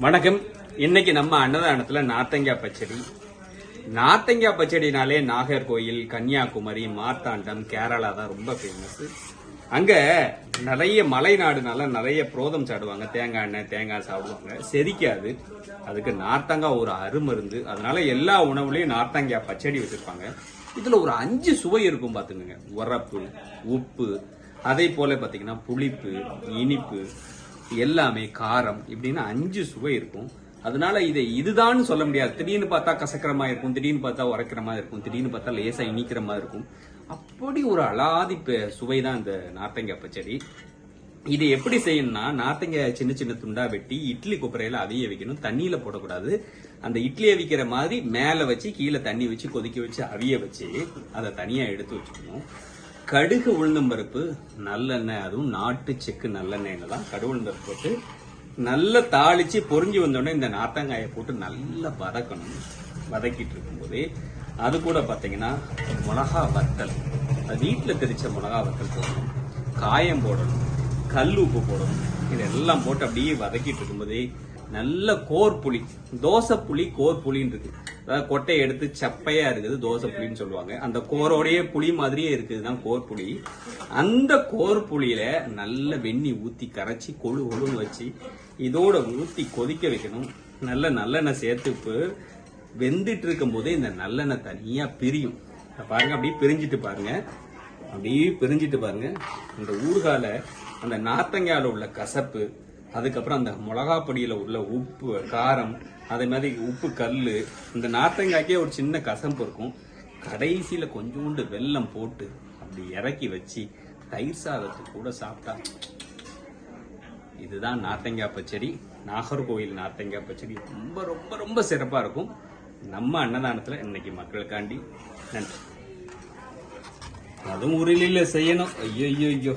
வணக்கம். இன்னைக்கு நம்ம அன்னதானத்துல நாத்தங்காய் பச்சடி. நாத்தங்காய் பச்சடினாலே நாகர்கோயில் கன்னியாகுமரி மார்த்தாண்டம் கேரளா தான் ரொம்ப ஃபேமஸ் அங்க நிறைய மலைநாடுனால நிறைய புரோதம் சாடுவாங்க. தேங்காய் எண்ணெய் தேங்காய் சாப்பிடுவாங்க. செரிக்காது. அதுக்கு நார்த்தங்காய் ஒரு அருமருந்து. அதனால எல்லா உணவுலையும் நார்த்தங்காய் பச்சடி வச்சிருப்பாங்க. இதுல ஒரு அஞ்சு சுவை இருக்கும் பாத்துக்கோங்க உரப்பு உப்பு அதே போல பாத்தீங்கன்னா புளிப்பு இனிப்பு எல்லாமே காரம் இப்படின்னு அஞ்சு சுவை இருக்கும். அதனால இதை இதுதான் சொல்ல முடியாது. திடீர்னு பார்த்தா கசக்கிற மாதிரி இருக்கும். திடீர்னு பார்த்தா உரைக்கிற மாதிரி இருக்கும். திடீர்னு பார்த்தா லேசா இனிக்கிற மாதிரி இருக்கும். அப்படி ஒரு அலாதி சுவை தான் இந்த நார்த்தங்காய் பச்சடி. இது எப்படி செய்யணும்னா நார்த்தங்காய் சின்ன சின்ன துண்டா வெட்டி இட்லி குப்பரையில அவிய வைக்கணும். தண்ணியில போடக்கூடாது. அந்த இட்லி அவிக்கிற மாதிரி மேல வச்சு கீழே தண்ணி வச்சு கொதிக்க வச்சு அவிய வச்சு அதை தனியா எடுத்து வச்சுக்கணும். கடுகு உளுந்தம் பருப்பு நல்லெண்ணெய் அதுவும் நாட்டு செக்கு நல்லெண்ணெயில தான் கடுகு உளுந்தம் போட்டு நல்லா தாளிச்சு பொறிஞ்சு வந்தோடனே இந்த நாத்தங்காயை போட்டு நல்லா வதக்கணும். வதக்கிட்டு இருக்கும்போதே அது கூட பார்த்தீங்கன்னா மிளகா வத்தல். அது வீட்டில் தெரிச்ச மிளகா வத்தல் போடணும். காயம் போடணும். கல் உப்பு போடணும். இதெல்லாம் போட்டு அப்படியே வதக்கிட்டு இருக்கும்போது நல்ல கோர் புளி தோசை புளி கோர் புளின்னு இருக்கு. அதாவது கொட்டையை எடுத்து சப்பையா இருக்குது தோசை புளின்னு சொல்லுவாங்க. அந்த கோரோடையே புளி மாதிரியே இருக்குது தான் கோர் புளி. அந்த கோர் புளியில நல்ல வெண்ணி ஊத்தி கரைச்சி கொழு கொழுன்னு வச்சு இதோட ஊத்தி கொதிக்க வைக்கணும். நல்ல நல்லெண்ணெய் சேர்த்துப்பு. வெந்துட்டு இருக்கும் போதே இந்த நல்லெண்ணெய் தனியா பிரியும். பாருங்க அப்படியே பிரிஞ்சிட்டு பாருங்க. அப்படியே பிரிஞ்சிட்டு பாருங்க. அந்த ஊறுகால அந்த நார்த்தங்காயில் உள்ள கசப்பு அதுக்கப்புறம் அந்த மிளகா பொடியில் உள்ள உப்பு காரம் அதே மாதிரி உப்பு கல் இந்த நாத்தங்காய்க்கே ஒரு சின்ன கசப்பு இருக்கும். கடைசியில் கொஞ்சோண்டு வெல்லம் போட்டு அப்படி இறக்கி வச்சு தயிர் சாதத்துக்கு கூட சாப்பிட்டா இதுதான் நாத்தங்காய் பச்சடி. நாகர்கோவில் நாத்தங்காய் பச்சடி ரொம்ப ரொம்ப ரொம்ப சிறப்பாக இருக்கும். நம்ம அன்னதானத்தில் இன்னைக்கு மக்களுக்காண்டி நன்றி. அதுவும் உருளில செய்யணும். ஐயோ ஐயோ ஐயோ